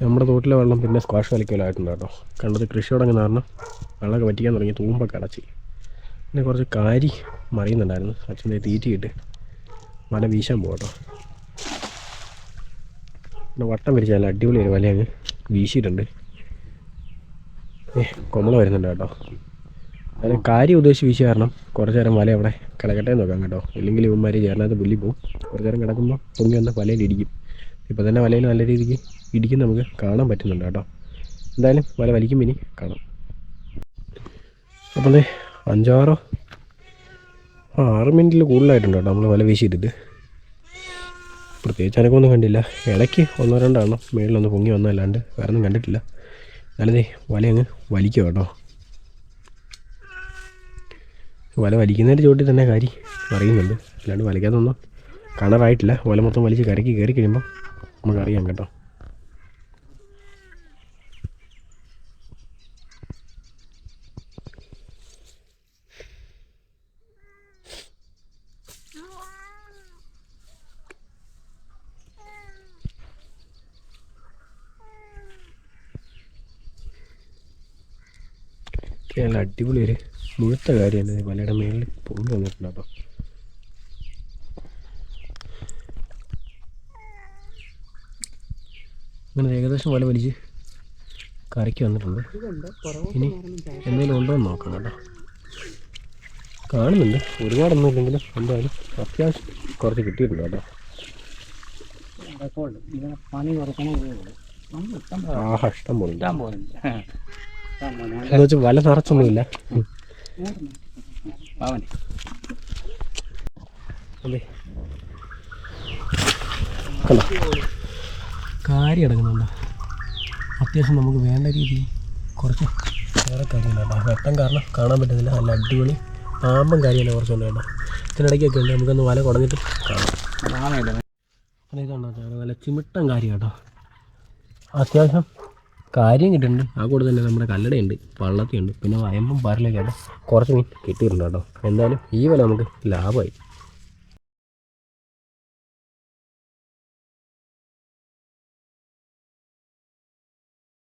നമ്മുടെ തോട്ടിലെ വെള്ളം പിന്നെ സ്ക്വാഷ് വലിക്കലായിട്ടുണ്ട് കേട്ടോ കണ്ടത് കൃഷി തുടങ്ങുന്ന കാരണം വെള്ളമൊക്കെ വറ്റിക്കാൻ തുടങ്ങി തൂമ്പൊക്കെ അടച്ച്. പിന്നെ കുറച്ച് കാരി മറിയുന്നുണ്ടായിരുന്നു. അച്ഛന്റെ തീറ്റിയിട്ട് വല വീശാൻ പോകും കേട്ടോ പിന്നെ വട്ടം പിരിച്ച നല്ല അടിപൊളി ഒരു വല അങ്ങ് വീശിയിട്ടുണ്ട്. ഏ കൊമ്മള വരുന്നുണ്ട് കേട്ടോ. അതിന് കാര്യം ഉദ്ദേശിച്ച് വീശിയ കാരണം കുറച്ച് നേരം വല അവിടെ കിടക്കട്ടെ നോക്കാം കേട്ടോ. ഇല്ലെങ്കിൽ ഇവന്മാർ ചേർന്നകത്ത് പുല്ലി പോകും കുറച്ച് നേരം കിടക്കുമ്പോൾ പൊങ്ങി വന്ന് വലയിലിരിക്കും ഇപ്പം തന്നെ വലയിൽ നല്ല രീതിക്ക് ഇടിക്കും നമുക്ക് കാണാൻ പറ്റുന്നുണ്ട് കേട്ടോ. എന്തായാലും വല വലിക്കും ഇനി കാണാം. അപ്പോൾ അഞ്ചാറോ? ആ ആറ് മിനിറ്റിൽ കൂടുതലായിട്ടുണ്ട് കേട്ടോ നമ്മൾ വല വീശിയിട്ടിത്. പ്രത്യേകിച്ച് അനക്കൊന്നും കണ്ടില്ല. ഇടയ്ക്ക് ഒന്നോ രണ്ടെണ്ണം മേളിലൊന്ന് പൊങ്ങി വന്നല്ലാണ്ട് വേറെ ഒന്നും കണ്ടിട്ടില്ല എന്നാലതേ വല അങ്ങ് വലിക്കുക കേട്ടോ. വല വലിക്കുന്നതിന്റെ ചോട്ടിൽ തന്നെ കാരി അറിയുന്നുണ്ട് അല്ലാണ്ട് വലിക്കാത്തൊന്നും കാണാറായിട്ടില്ല. വല മൊത്തം വലിച്ച് കരക്കി കയറി കഴിയുമ്പോൾ നമുക്കറിയാം കേട്ടോ. ഇത് നല്ല അടിപൊളി ഒരു മുഴുത്ത കാര്യമാണ് മലയുടെ മേളിൽ പൊങ്ങി വന്നിട്ടുണ്ട് കേട്ടോ അങ്ങനെ ഏകദേശം വല വലിച്ച് കറിക്ക് വന്നിട്ടുണ്ട്. ഇനി എന്തെങ്കിലും ഉണ്ടോ എന്ന് നോക്കാം കേട്ടോ. കാണുന്നുണ്ട്. ഒരുപാടൊന്നും ഇല്ലെങ്കിലും എന്തായാലും അത്യാവശ്യം കുറച്ച് കിട്ടിയിട്ടുണ്ട് കേട്ടോ. പണി ആഹാ ഇഷ്ടം പോലെ ഇഷ്ടം പോലെ. എന്ന് വല നിറച്ചൊന്നുമില്ല. കണ്ടോ? കാരി അടങ്ങുന്നുണ്ടോ? അത്യാവശ്യം നമുക്ക് വേണ്ട രീതിയിൽ കുറച്ച് വേറെ കാര്യമില്ല കേട്ടോ വെട്ടം കാരണം കാണാൻ പറ്റുന്നില്ല. നല്ല അടിപൊളി പാമ്പും കാര്യമല്ല കുറച്ചുണ്ട് കേട്ടോ ഇതിനിടയ്ക്കൊക്കെ ഉണ്ട്. നമുക്കൊന്ന് വല കുടഞ്ഞിട്ട് കാണാം. അതേ അതെ നല്ല ചിമിട്ടം കാര്യം കേട്ടോ അത്യാവശ്യം കാര്യം കിട്ടുന്നുണ്ട് ആ കൂടെ തന്നെ നമ്മുടെ കല്ലടയുണ്ട് പള്ളത്തിയുണ്ട് പിന്നെ വയമ്പും പാരലൊക്കെ ആയിട്ട് കുറച്ച് മീൻ കിട്ടിയിട്ടുണ്ട് കേട്ടോ. എന്തായാലും ഈ വില നമുക്ക് ലാഭമായി.